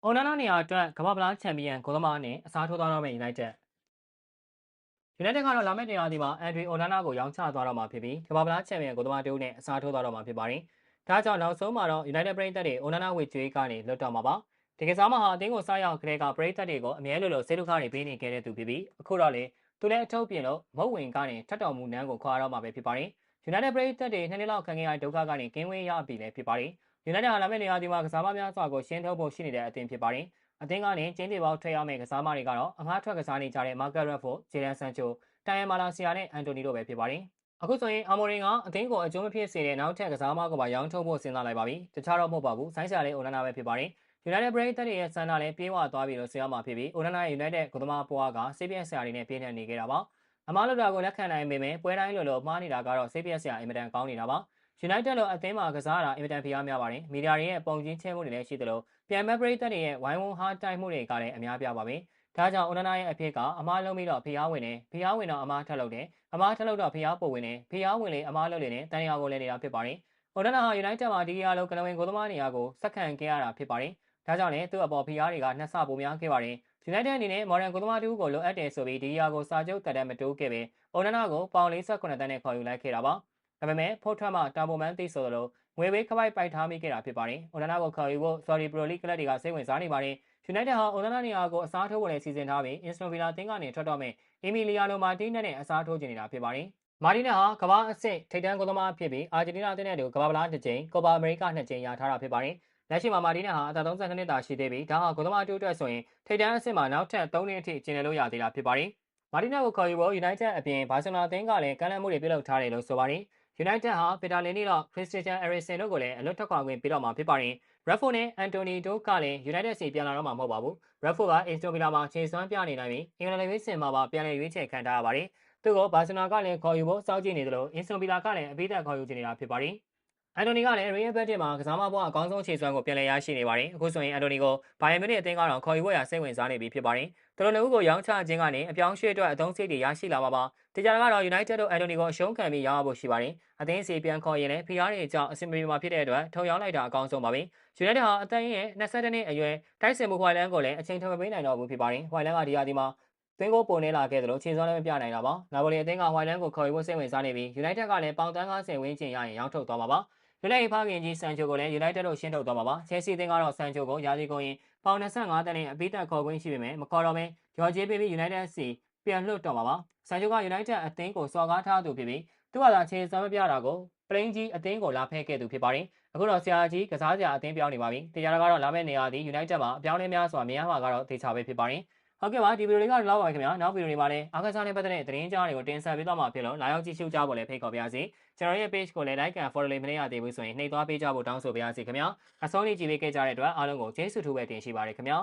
။အော်နာနာနေရာအတွက်ကမ္ဘာ့ဖလားချန်ပီယံဂိုးသမားနဲ့အစားထိုးသွားတော့မယ့် United United ကတော့လာမယ့်နေရာဒီမှာအန်ဒရီအော်နာနာကိုရောင်းချသွားတော့မှာဖြစ်ပြီးကမ္ဘာ့ဖလားချန်ပီယံဂိုးသမားတူနဲ့အစားထိုးသွားတော့မှာဖြစ်ပါတယ်။ဒါကြောင့်နောက်ဆုံးမှာတော့ United ပရိသတ်တွေအော်နာနာဝေကျွေးကနေလွတ်တော့မှာပါ။ဒီကစားမဟာအသင်းကိုစားရောက်ခရဲကပရိသတ်တွေကိုအမြဲလိုလိုစေတုခတွေပေးနေခဲ့တဲ့သူဖြစ်ပြီးအခုတော့လေသူလည်းအထုတ်ပြင်လို့မုတ်ဝင်ကနေထတ်တော်မူနန်းကိုခွာတော့မှာပဲဖြစ်ပါတယ်။ United ပရိသတ်တွေနှစ်နှစ်လောက်ခံခဲ့ရတဲ့ဒုက္ခကနေကင်းဝေးရပြီလည်းဖြစ်ပါတယ်။ United ဟာလာမယ့်နေရာဒီမှာကစားမများစွာကိုရှင်းထုတ်ဖို့ရှိနေတဲ့အသင်းဖြစ်ပါတယ်။အသင်းကနေကျင်းတီပေါထွက်ရမယ့်ကစားမတွေကတော့အငှားထွက်ကစားနေကြတဲ့ Marcus Rashford, Jadon Sancho, တိုင်ယန်မာလာဆီယာနဲ့အန်တိုနီတို့ပဲဖြစ်ပါတယ်။အခုဆိုရင်အာမိုရင်ကအသင်းကိုအကျိုးမဖြစ်စေတဲ့နောက်ထပ်ကစားမကိုပါရောင်းထုတ်ဖို့စဉ်းစားလိုက်ပါပြီ။တခြားတော့မဟုတ်ပါဘူး။ဆိုင်းဆာလေးအိုနာနာပဲဖြစ်ပါတယ်။ United ပရိသတ်တွေရဲ့ဆန္ဒလည်းပြေးဝသွားပြီလို့ဆိုရမှာဖြစ်ပြီးအိုနာနာရဲ့ United ကသမားပွားကစေးပြက်ဆရာတွေနဲ့ပြင်းထန်နေခဲ့တာပါ။အမားလို့တာကိုလက်ခံနိုင်ပေမဲ့ပွဲတိုင်းလိုလိုမှားနေတာကတော့စေးပြက်ဆရာအင်မတန်ကောင်းနေတာပါ။ United လို့အသင်းမှာကစားတာအင်မတန်ဖိအားများပါတယ်။မီဒီယာတွေရဲ့ပုံချင်းချင်းမှုတွေလည်းရှိသလိုပြန်မဲ့ပရိသတ်တွေရဲ့ဝိုင်းဝန်းဟားတိုက်မှုတွေကလည်းအများပြပါပဲ။ဒါကြောင့်အိုနာနာရဲ့အဖြစ်ကအမားလုံးပြီးတော့ဖိအားဝင်တယ်ဖိအားဝင်တော့အမားထက်လုပ်တယ်အမားထက်လုပ်တော့ဖိအားပိုဝင်တယ်ဖိအားဝင်လေအမားလုပ်လေနဲ့တန်ရာကိုလည်းနေတာဖြစ်ပါတယ်။အိုနာနာဟာ United မှာဒီအရာလုံးကနဝင်ကိုသမားနေရာကိုစက္ကန့်ခဲ့ရတာဖြစ်ပါတယ်။ဒါကြောင့်လည်းသူ့အပေါ်ဖိအားတွေကနှစ်ဆပိုများခဲ့ပါတယ်။ United အနေနဲ့ Modern ကိုသမားတူကိုလိုအပ်တယ်ဆိုပြီးဒီအရာကိုစာချုပ်တက်တဲ့မတိုးခဲ့ပဲအိုနာနာကိုပေါင်48တန်းနဲ့ခေါ်ယူလိုက်ခဲ့တာပါ။ ဒါပေမဲ့ဖို့ထွက်မှတာဘိုမန်သိဆိုသလိုငွေဘေးခပိုက်ပိုက်ထားမိခဲ့တာဖြစ်ပါတယ်။အိုနာနာကိုခေါ်ယူဖို့ Saudi Pro League ကလပ်တွေကစိတ်ဝင်စားနေပါတယ်။ United ဟာအိုနာနာနေရာကိုအစားထိုးဖို့လည်းစီစဉ်ထားပြီး Aston Villa တင်းကနေထွက်တော့မဲ့အီမီလီယာနိုမာတီးနက်နဲ့အစားထိုးကျင်နေတာဖြစ်ပါတယ်။မာတီးနက်ဟာကမ္ဘာအဆင့်ထိပ်တန်းကိုသမားဖြစ်ပြီးအာဂျင်တီးနားအသင်းနဲ့တူကမ္ဘာ့ဖလားတစ်ကြိမ်၊ကိုပါအမေရိကနှစ်ကြိမ်ရထားတာဖြစ်ပါတယ်။လက်ရှိမှာမာတီးနက်ဟာအသက်32နှစ်သာရှိသေးပြီးဒါဟာကိုသမားတူအတွက်ဆိုရင်ထိပ်တန်းအဆင့်မှာနောက်ထပ်3နှစ်အထိကျင်းလည်လို့ရသေးတာဖြစ်ပါတယ်။မာတီးနက်ကိုခေါ်ယူဖို့ United အပြင်ဘာစီလိုနာအသင်းကလည်းကမ်းလှမ်းမှုတွေပြုလုပ်ထားတယ်လို့ဆိုပါတယ်။ United ဟာပီတာလင်နီတော့ Christian Eriksen တို့ကိုလည်းအလွတ်ထွက်ခွာခွင့်ပေးတော့မှာဖြစ်ပါတယ်။ Redford နဲ့ Anthony တို့ကလည်း United စီပြန်လာတော့မှာမဟုတ်ပါဘူး။ Redford က Aston Villa မှာခြေစွမ်းပြနေနိုင်ပြီးအင်္ဂလန်ရွေးစင်မှာပါပြန်လည်ရွေးချယ်ခံထားရပါတယ်။သူ့ကိုဘာစီလိုနာကလည်းခေါ်ယူဖို့စောင့်ကြည့်နေသလို Aston Villa ကလည်းအပိသက်ခေါ်ယူချင်နေတာဖြစ်ပါတယ်။ အန်တိုနီကလည်း Real Madrid မှာကစားမဘွားအကောင်းဆုံးခြေစွမ်းကိုပြန်လည်ရရှိနေပါတယ်။အခုဆိုရင်အန်တိုနီကိုဘိုင်ယန်မြူနစ်အသင်းကတော့ခေါ်ယူဖို့ရစိတ်ဝင်စားနေပြီဖြစ်ပါတယ်။သူတို့နှစ်ဦးကိုရောင်းချခြင်းကနေအပြောင်းရွှေ့အတွက်အသုံးစရိတ်တွေရရှိလာမှာပါ။တေချာကတော့ United တို့အန်တိုနီကိုအရှုံးခံပြီးရောင်းရဖို့ရှိပါတယ်။အသင်းစီပြန်ခေါ်ရင်လည်းဖိအားတွေအကြောင်းအဆင်ပြေမှာဖြစ်တဲ့အတွက်ထုံရောင်းလိုက်တာအကောင်းဆုံးပါပဲ။ United ဟာအသင်းရဲ့22နှစ်အရွယ်တိုက်စင်မှုဟွိုင်လန်ကိုလည်းအချိန်ထမပေးနိုင်တော့ဘူးဖြစ်ပါတယ်။ဟွိုင်လန်ကဒီရာဒီမှာသွင်းကိုပုံနေလာခဲ့သလိုခြေစွမ်းလည်းမပြနိုင်တာပါ။နာပိုလီအသင်းကဟွိုင်လန်ကိုခေါ်ယူဖို့စိတ်ဝင်စားနေပြီး United ကလည်းပေါင်တန်း90ဝန်းကျင်ရရင်ရောင်းထုတ်သွားမှာပါ။ United ဖခင်ကြီးဆန်ချိုကိုလည်း United တို့ရှင်းထုတ်သွားမှာပါ။ Chelsea အသင်းကတော့ဆန်ချိုကိုရာသီကုန်ရင်ပေါင်25တန်းနဲ့အပိသက်ခေါ်ခွင့်ရှိပေမဲ့မခေါ်တော့ဘဲရော်ဂျီပေးပြီး United စီပြန်လွှတ်တော့မှာပါ။ဆန်ချိုက United အသင်းကိုစော်ကားထားသူဖြစ်ပြီးသူ့ဟာသာခြေစွမ်းမပြတာကိုပလိန်ကြီးအသင်းကိုလာဖဲခဲ့သူဖြစ်ပါတယ်။အခုတော့ဆရာကြီးကစားစရာအသင်းပြောင်းနေပါပြီ။တရားကတော့လာမယ့်နေရာဒီ United မှာအပြောင်းလဲများစွာမြင်ရမှာကတော့သေချာပဲဖြစ်ပါတယ်။ ဟုတ်ကဲ့ပါဒီဗီဒီယိုလေးကတော့လောက်ပါခင်ဗျာနောက်ဗီဒီယိုတွေမှာလည်းအားကစားနဲ့ပတ်သက်တဲ့သတင်းကြားတွေကိုတင်ဆက်ပေးသွားမှာဖြစ်လို့လာရောက်ကြည့်ရှုကြဖို့လည်းဖိတ်ခေါ်ပါရစေကျွန်တော်ရဲ့ page ကိုလည်း like and follow လေးမနေရသေးဘူးဆိုရင်နှိပ်သွားပေးကြဖို့တောင်းဆိုပါရစေခင်ဗျာအဆုံးထိကြည့်ပေးခဲ့ကြတဲ့အတွက်အားလုံးကိုကျေးဇူးထူးပဲတင်ရှိပါရစေခင်ဗျာ